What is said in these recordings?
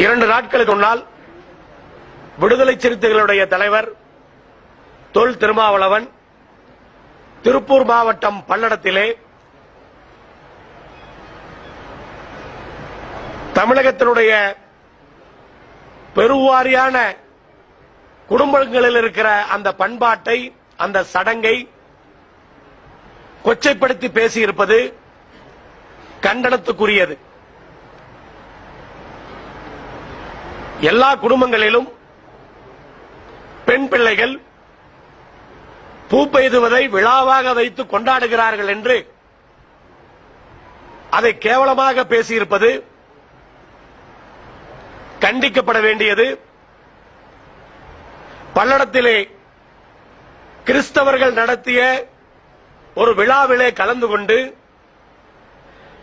இரண்டு நாட்களுக்கு முன்னால் விடுதலை சிறுத்தைகளுடைய தலைவர் தொல் திருமாவளவன் திருப்பூர் மாவட்டம் பல்லடத்திலே தமிழகத்தினுடைய பெருவாரியான குடும்பங்களில் இருக்கிற அந்த பண்பாட்டை அந்த சடங்கை கொச்சைப்படுத்தி பேசியிருப்பது கண்டனத்துக்குரியது. எல்லா குடும்பங்களிலும் பெண் பிள்ளைகள் பூ பெய்துவதை விழாவாக வைத்து கொண்டாடுகிறார்கள் என்று அதை கேவலமாக பேசியிருப்பது கண்டிக்கப்பட வேண்டியது. பல்லடத்திலே கிறிஸ்தவர்கள் நடத்திய ஒரு விழாவிலே கலந்து கொண்டு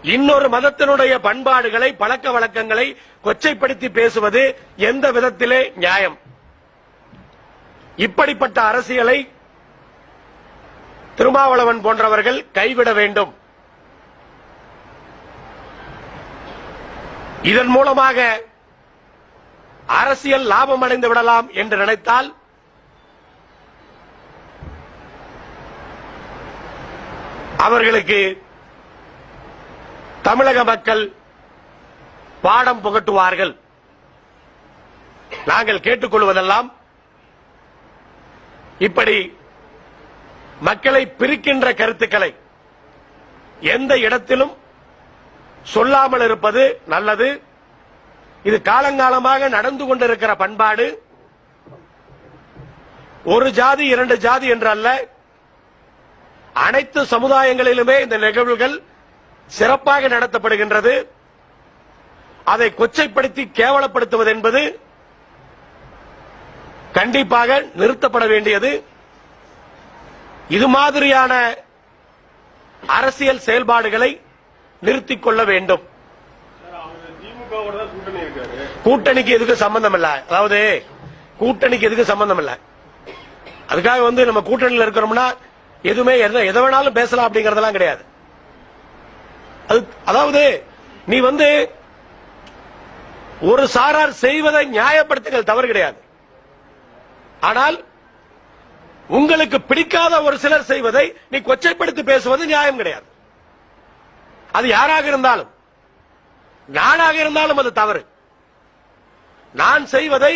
இன்னொரு மதத்தினுடைய பண்பாடுகளை பழக்க வழக்கங்களை கொச்சைப்படுத்தி பேசுவது எந்த விதத்திலே நியாயம்? இப்படிப்பட்ட அரசியலை திருமாவளவன் போன்றவர்கள் கைவிட வேண்டும். இதன் மூலமாக அரசியல் லாபம் அடைந்து விடலாம் என்று நினைத்தால் அவர்களுக்கு தமிழக மக்கள் பாடம் புகட்டுவார்கள். நாங்கள் கேட்டுக்கொள்வதெல்லாம் இப்படி மக்களை பிரிக்கின்ற கருத்துக்களை எந்த இடத்திலும் சொல்லாமல் இருப்பது நல்லது. இது காலங்காலமாக நடந்து கொண்டிருக்கிற பண்பாடு. ஒரு ஜாதி இரண்டு ஜாதி என்றல்ல. அனைத்து சமுதாயங்களிலுமே இந்த நிகழ்வுகள் சிறப்பாக நடத்தப்படுகின்றது. அதை கொச்சைப்படுத்தி கேவலப்படுத்துவது என்பது கண்டிப்பாக நிறுத்தப்பட வேண்டியது. இது மாதிரியான அரசியல் செயல்பாடுகளை நிறுத்திக் கொள்ள வேண்டும். கூட்டணிக்கு எதுக்கு சம்பந்தம் இல்ல அதாவது கூட்டணிக்கு எதுக்கு சம்பந்தம் இல்ல அதுக்காக வந்து நம்ம கூட்டணியில் இருக்கிறோம்னா எதுவுமே எதை வேணாலும் பேசலாம் அப்படிங்கறதெல்லாம் கிடையாது. அது அதாவது நீ வந்து ஒரு சாரார் செய்வதை நியாயப்படுத்துங்கள் தவறு கிடையாது. ஆனால் உங்களுக்கு பிடிக்காத ஒரு சிலர் செய்வதை நீ கொச்சைப்படுத்தி பேசுவது நியாயம் கிடையாது. அது யாராக இருந்தாலும் நானாக இருந்தாலும் அது தவறு. நான் செய்வதை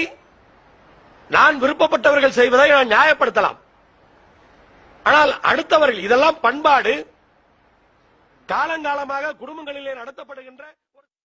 நான் விருப்பப்பட்டவர்கள் செய்வதை நான் நியாயப்படுத்தலாம். ஆனால் அடுத்தவர்கள் இதெல்லாம் பண்பாடு காலங்காலமாக குடும்பங்களிலே நடத்தப்படுகின்ற